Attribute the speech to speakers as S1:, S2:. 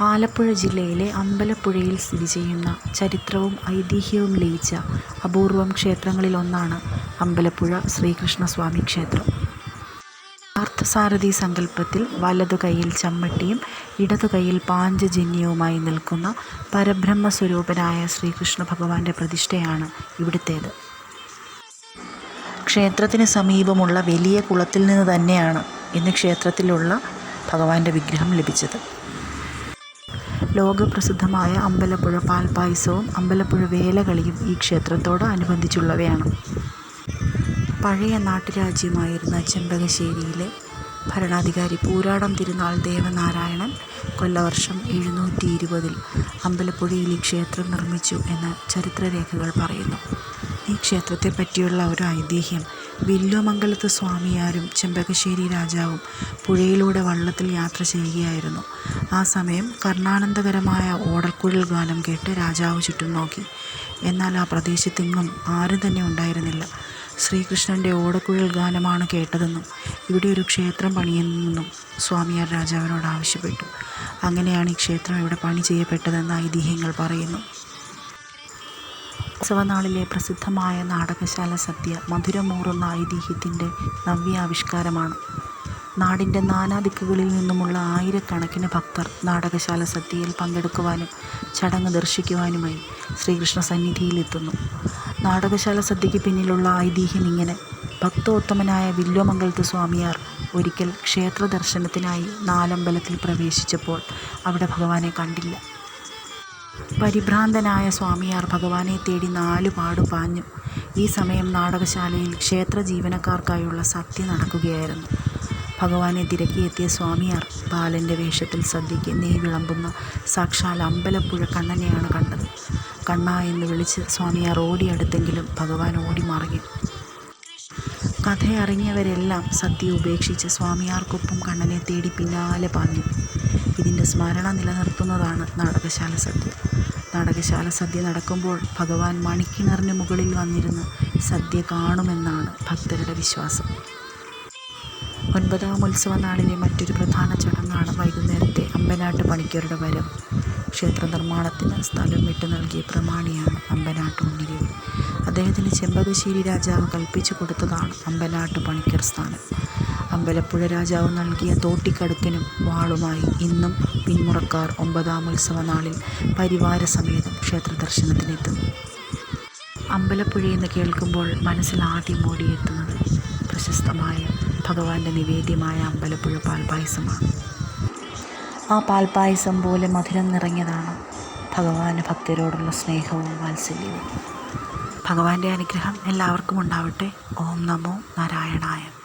S1: ആലപ്പുഴ ജില്ലയിലെ അമ്പലപ്പുഴയിൽ സ്ഥിതി ചെയ്യുന്ന ചരിത്രവും ഐതിഹ്യവും ലയിച്ച അപൂർവം ക്ഷേത്രങ്ങളിലൊന്നാണ് അമ്പലപ്പുഴ ശ്രീകൃഷ്ണസ്വാമി ക്ഷേത്രം. പാർത്ഥസാരഥി സങ്കല്പത്തിൽ വലതു കൈയിൽ ചമ്മട്ടിയും ഇടതു കൈയിൽ പാഞ്ചജന്യവുമായി നിൽക്കുന്ന പരബ്രഹ്മസ്വരൂപനായ ശ്രീകൃഷ്ണഭഗവാന്റെ പ്രതിഷ്ഠയാണ് ഇവിടുത്തേത്. ക്ഷേത്രത്തിന് സമീപമുള്ള വലിയ കുളത്തിൽ നിന്ന് തന്നെയാണ് ഇന്ന് ക്ഷേത്രത്തിലുള്ള ഭഗവാന്റെ വിഗ്രഹം ലഭിച്ചത്. ലോകപ്രസിദ്ധമായ അമ്പലപ്പുഴ പാൽപ്പായസവും അമ്പലപ്പുഴ വേലകളിയും ഈ ക്ഷേത്രത്തോട് അനുബന്ധിച്ചുള്ളവയാണ്. പഴയ നാട്ടുരാജ്യമായിരുന്ന ചെമ്പകശ്ശേരിയിലെ ഭരണാധികാരി പൂരാടം തിരുനാൾ ദേവനാരായണൻ കൊല്ലവർഷം എഴുന്നൂറ്റി ഇരുപതിൽ അമ്പലപ്പുഴയിൽ ഈ ക്ഷേത്രം നിർമ്മിച്ചു എന്ന് ചരിത്രരേഖകൾ പറയുന്നു. ഈ ക്ഷേത്രത്തെ പറ്റിയുള്ള ഒരു ഐതിഹ്യം വില്വമംഗലത്ത് സ്വാമിയാരും ചെമ്പകശ്ശേരി രാജാവും പുഴയിലൂടെ വള്ളത്തിൽ യാത്ര ചെയ്യുകയായിരുന്നു. ആ സമയം കർണാനന്ദകരമായ ഓടക്കുഴൽ ഗാനം കേട്ട് രാജാവ് ചുറ്റും നോക്കി. എന്നാൽ ആ പ്രദേശത്തെങ്ങും ആരും തന്നെ ഉണ്ടായിരുന്നില്ല. ശ്രീകൃഷ്ണന്റെ ഓടക്കുഴൽ ഗാനമാണ് കേട്ടതെന്നും ഇവിടെ ഒരു ക്ഷേത്രം പണിയണമെന്നും സ്വാമിയാർ രാജാവിനോട് ആവശ്യപ്പെട്ടു. അങ്ങനെയാണ് ഈ ക്ഷേത്രം ഇവിടെ പണി ചെയ്യപ്പെട്ടതെന്ന് ഐതിഹ്യങ്ങൾ പറയുന്നു. ഉത്സവനാളിലെ പ്രസിദ്ധമായ നാടകശാല സദ്യ മധുരമൂറുന്ന ഐതിഹ്യത്തിന്റെ നവ്യാവിഷ്കാരമാണ്. നാടിന്റെ നാനാദിക്കുകളിൽ നിന്നുമുള്ള ആയിരക്കണക്കിന് ഭക്തർ നാടകശാല സദ്യയിൽ പങ്കെടുക്കുവാനും ചടങ്ങ് ദർശിക്കുവാനുമായി ശ്രീകൃഷ്ണ സന്നിധിയിലെത്തുന്നു നാടകശാല സദ്യയ്ക്ക് പിന്നിലുള്ള ഐതിഹ്യം ഇങ്ങനെ. ഭക്തോത്തമനായ വില്വമംഗലത്ത് സ്വാമിയാർ ഒരിക്കൽ ക്ഷേത്ര ദർശനത്തിനായി നാലമ്പലത്തിൽ പ്രവേശിച്ചപ്പോൾ അവിടെ ഭഗവാനെ കണ്ടില്ല. പരിഭ്രാന്തനായ സ്വാമിയാർ ഭഗവാനെ തേടി നാലുപാടു പാഞ്ഞു. ഈ സമയം നാടകശാലയിൽ ക്ഷേത്ര ജീവനക്കാർക്കായുള്ള സദ്യ നടക്കുകയായിരുന്നു. ഭഗവാനെ തിരക്കിയെത്തിയ സ്വാമിയാർ ബാലന്റെ വേഷത്തിൽ സദ്യയ്ക്ക് നെയ് വിളമ്പുന്ന സാക്ഷാൽ അമ്പലപ്പുഴ കണ്ണനെയാണ് കണ്ടത്. കണ്ണ എന്ന് വിളിച്ച് സ്വാമിയാർ ഓടിയടുത്തെങ്കിലും ഭഗവാൻ ഓടിമറഞ്ഞു. കഥയറിഞ്ഞവരെല്ലാം സദ്യ ഉപേക്ഷിച്ച് സ്വാമിയാർക്കൊപ്പം കണ്ണനെ തേടി പിന്നാലെ പാഞ്ഞു. ഇതിന്റെ സ്മരണ നിലനിർത്തുന്നതാണ് നാടകശാല സദ്യ. നാടകശാല സദ്യ നടക്കുമ്പോൾ ഭഗവാൻ മണിക്കിണറിന് മുകളിൽ വന്നിരുന്ന് സദ്യ കാണുമെന്നാണ് ഭക്തരുടെ വിശ്വാസം. ഒൻപതാം ഉത്സവനാളിലെ മറ്റൊരു പ്രധാന ചടങ്ങാണ് വൈകുന്നേരത്തെ അമ്പനാട്ട് പണിക്കരുടെ വരവ്. ക്ഷേത്ര നിർമ്മാണത്തിന് സ്ഥലം വിട്ടു നൽകിയ പ്രമാണിയാണ് അമ്പനാട്ട് മുന്നിലെ അദ്ദേഹത്തിന് ചെമ്പകശ്ശേരി രാജാവ് കൽപ്പിച്ചു കൊടുത്തതാണ് അമ്പനാട്ട് പണിക്കർ സ്ഥാനം. അമ്പലപ്പുഴ രാജാവ് നൽകിയ തോട്ടിക്കടുക്കിനും വാളുമായി ഇന്നും പിന്മുറക്കാർ ഒമ്പതാം ഉത്സവ നാളിൽ പരിവാര സമേതം ക്ഷേത്ര ദർശനത്തിനെത്തുന്നു അമ്പലപ്പുഴയെന്ന് കേൾക്കുമ്പോൾ മനസ്സിൽ ആദ്യം ഓടിയെത്തുന്നത് പ്രശസ്തമായ ഭഗവാന്റെ നിവേദ്യമായ അമ്പലപ്പുഴ പാൽപായസമാണ്. ആ പാൽപായസം പോലെ മധുരം നിറഞ്ഞതാണ് ഭഗവാന് ഭക്തരോടുള്ള സ്നേഹവും വാത്സല്യവും. ഭഗവാന്റെ അനുഗ്രഹം എല്ലാവർക്കും ഉണ്ടാവട്ടെ. ഓം നമോ നാരായണായ.